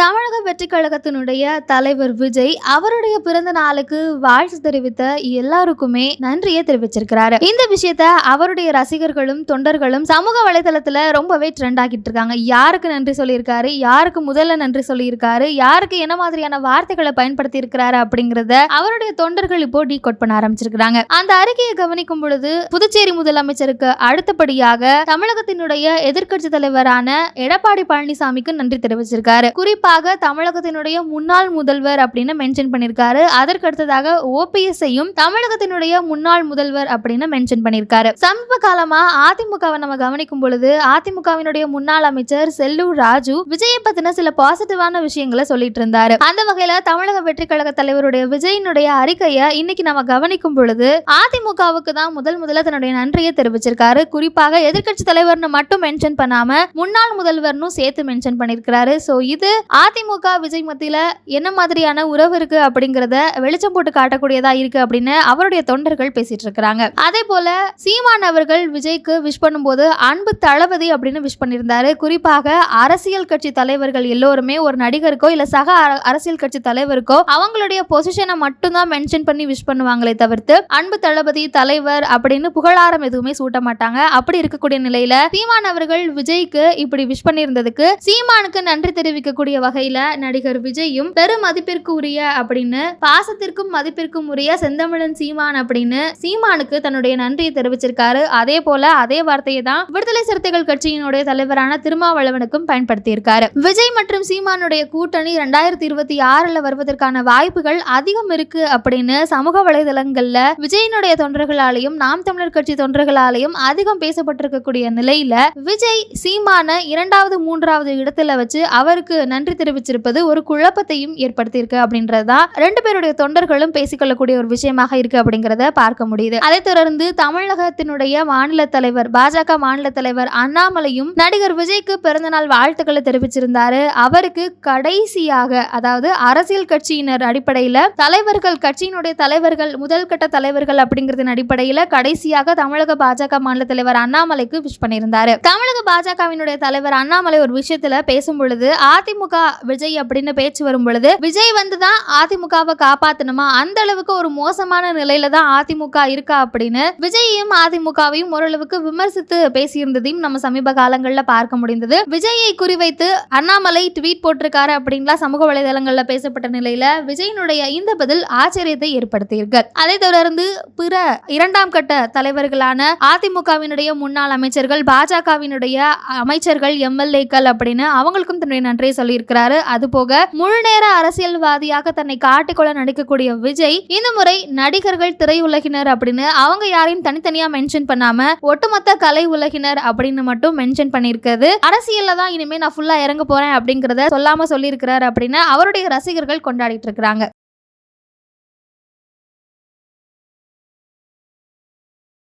தமிழக வெற்றி கழகத்தினுடைய தலைவர் விஜய் அவருடைய பிறந்த நாளுக்கு வாழ்த்து தெரிவித்த எல்லாருக்குமே நன்றியை தெரிவிச்சிருக்கிறாரு. இந்த விஷயத்த அவருடைய ரசிகர்களும் தொண்டர்களும் சமூக வலைதளத்துல ரொம்பவே ட்ரெண்ட் ஆகிட்டு இருக்காங்க. யாருக்கு நன்றி சொல்லியிருக்காரு? யாருக்கு முதல்ல நன்றி சொல்லியிருக்காரு? யாருக்கு என்ன மாதிரியான வார்த்தைகளை பயன்படுத்தி இருக்கிறாரு அப்படிங்கறத அவருடைய தொண்டர்கள் இப்போ டீ கோட் பண்ண ஆரம்பிச்சிருக்காங்க அந்த அறிக்கையை கவனிக்கும் பொழுது புதுச்சேரி முதலமைச்சருக்கு அடுத்தபடியாக தமிழகத்தினுடைய எதிர்க்கட்சி தலைவரான எடப்பாடி பழனிசாமிக்கு நன்றி தெரிவிச்சிருக்காரு. குறிப்பாக தமிழகத்தினுடைய முன்னாள் முதல்வர் அப்படின்னு மென்ஷன் பண்ணிருக்காரு. அதற்கு அடுத்ததாக ஓபிஎஸ்ஐயும் தமிழகத்தினுடைய முன்னாள் முதல்வர் அப்படின்னு மென்ஷன் பண்ணிருக்காரு. சமீப காலமா அதிமுகவை நம்ம கவனிக்கும் பொழுது அதிமுகவினுடைய முன்னாள் அமைச்சர் செல்லூர் ராஜு விஜயை பத்தின சில பாசிட்டிவான விஷயங்களை சொல்லிட்டு இருந்தாரு. அந்த வகையில தமிழக வெற்றி கழக தலைவருடைய விஜயினுடைய அறிக்கையை இன்னைக்கு நம்ம கவனிக்கும் பொழுது அதிமுகவுக்கு தான் முதல் முதல்ல தன்னுடைய நன்றியை தெரிவிச்சிருக்காரு. குறிப்பாக எதிர்க்கட்சி தலைவர்னு மட்டும் மென்ஷன் பண்ணாம முன்னாள் முதல்வர்னு சேர்த்து மென்ஷன் பண்ணிருக்கிறாரு. சோ இது அதிமுக விஜய் மத்தியில் என்ன மாதிரியான உறவு இருக்கு அப்படிங்கிறத வெளிச்சம் போட்டு காட்டக்கூடியதா இருக்கு அப்படின்னு அவருடைய தொண்டர்கள் பேசிட்டு இருக்கிறாங்க. அதே போல சீமான் அவர்கள் விஜய்க்கு விஷ் பண்ணும்போது அன்பு தளபதி அப்படின்னு விஷ் பண்ணியிருந்தாரு. குறிப்பாக அரசியல் கட்சி தலைவர்கள் எல்லோருமே ஒரு நடிகருக்கோ இல்ல சக அரசியல் கட்சி தலைவருக்கோ அவங்களுடைய பொசிஷனை மட்டும்தான் மென்ஷன் பண்ணி விஷ் பண்ணுவாங்களே தவிர்த்து அன்பு தளபதி தலைவர் அப்படின்னு புகழாரம் எதுவுமே சூட்ட மாட்டாங்க. அப்படி இருக்கக்கூடிய நிலையில சீமான் அவர்கள் விஜய்க்கு இப்படி விஷ் பண்ணியிருந்ததுக்கு சீமானுக்கு நன்றி தெரிவிக்கக்கூடிய வகையில நடிகர் விஜயும் பெரும் மதிப்பிற்கு உரிய அப்படின்னு பாசத்திற்கும் மதிப்பிற்கும் உரிய செந்தமிழன் சீமான் அப்படின்னு சீமானுக்கு தன்னுடைய நன்றியை தெரிவிச்சிருக்காரு. அதே போல அதே வார்த்தையை தான் விடுதலை சிறுத்தைகள் கட்சியினுடைய தலைவரான திருமாவளவனுக்கும் பயன்படுத்தியிருக்காரு. விஜய் மற்றும் சீமானுடைய கூட்டணி ரெண்டாயிரத்தி இருபத்தி ஆறுல வருவதற்கான வாய்ப்புகள் அதிகம் இருக்கு அப்படின்னு சமூக வலைதளங்கள்ல விஜயினுடைய தொண்டர்களாலையும் நாம் தமிழர் கட்சி தொண்டர்களாலையும் அதிகம் பேசப்பட்டிருக்கக்கூடிய நிலையில விஜய் சீமான இரண்டாவது மூன்றாவது இடத்துல வச்சு அவருக்கு நன்றி தெரிவிச்சிருப்பது ஒரு குழப்பத்தையும் ஏற்படுத்தியிருக்கு அப்படின்றதுதான். ரெண்டு பேருடைய தொண்டர்களும் பேசிக்கொள்ளக்கூடிய ஒரு விஷயமாக இருக்கு அப்படிங்கிறத பார்க்க முடியுது. அதைத் தொடர்ந்து தமிழகத்தினுடைய மாநில தலைவர் பாஜக மாநில தலைவர் அண்ணாமலையும் நடிகர் விஜய்க்கு பிறந்தநாள் வாழ்த்துக்களை தெரிவிச்சிருந்தாரு. அவருக்கு கடைசியாக அதாவது அரசியல் கட்சியினர் அடிப்படையில தலைவர்கள் கட்சியினுடைய தலைவர்கள் முதல் கட்ட தலைவர்கள் அப்படிங்கறதன் அடிப்படையில கடைசியாக தமிழக பாஜக மாநில தலைவர் அண்ணாமலைக்கு விஷ் பண்ணியிருந்தாரு. தமிழக பாஜகவினுடைய தலைவர் அண்ணாமலை ஒரு விஷயத்துல பேசும் பொழுது அதிமுக விஜய் அப்படின்னு பேச்சு வரும் பொழுது விஜய் வந்து தான் அதிமுகவை காப்பாத்தணுமா? அந்த அளவுக்கு ஒரு மோசமான நிலையில தான் அதிமுக இருக்கா அப்படின்னு விஜயையும் அதிமுகவையும் ஓரளவுக்கு விமர்சித்து பேசியிருந்ததையும் நம்ம சமீப காலங்களில் பார்க்க முடிந்தது. விஜயை குறிவைத்து அண்ணாமலை ட்வீட் போட்டிருக்காரு அப்படின்லாம் சமூக வலைதளங்களில் பேசப்பட்ட நிலையில விஜயினுடைய இந்த பதில் ஆச்சரியத்தை ஏற்படுத்தியிருக்கு. அதை தொடர்ந்து பிற இரண்டாம் கட்ட தலைவர்களான அதிமுகவினுடைய முன்னாள் அமைச்சர்கள் பாஜகவினுடைய அமைச்சர்கள் எம்எல்ஏக்கள் அப்படின்னு அவங்களுக்கும் தன்னுடைய நன்றியை சொல்லியிருக்கிறார். அது போக முழு நேர அரசியல்வாதியாக தன்னை காட்டிக்கொள்ள நடிக்கக்கூடிய விஜய் இந்த முறை நடிகர்கள் திரையுலகினர் அப்படின்னு அவங்க யாரையும் தனித்தனியா மென்ஷன் பண்ணாம ஒட்டுமொத்த கலை உலகினர் அப்படின்னு மட்டும் மென்ஷன் பண்ணியிருக்கிறது அரசியல்ல தான் இனிமே நான் ஃபுல்லா இறங்க போறேன் அப்படிங்கறத சொல்லாம சொல்லியிருக்கிறாரு அப்படின்னு அவருடைய ரசிகர்கள் கொண்டாடிட்டு இருக்கிறாங்க.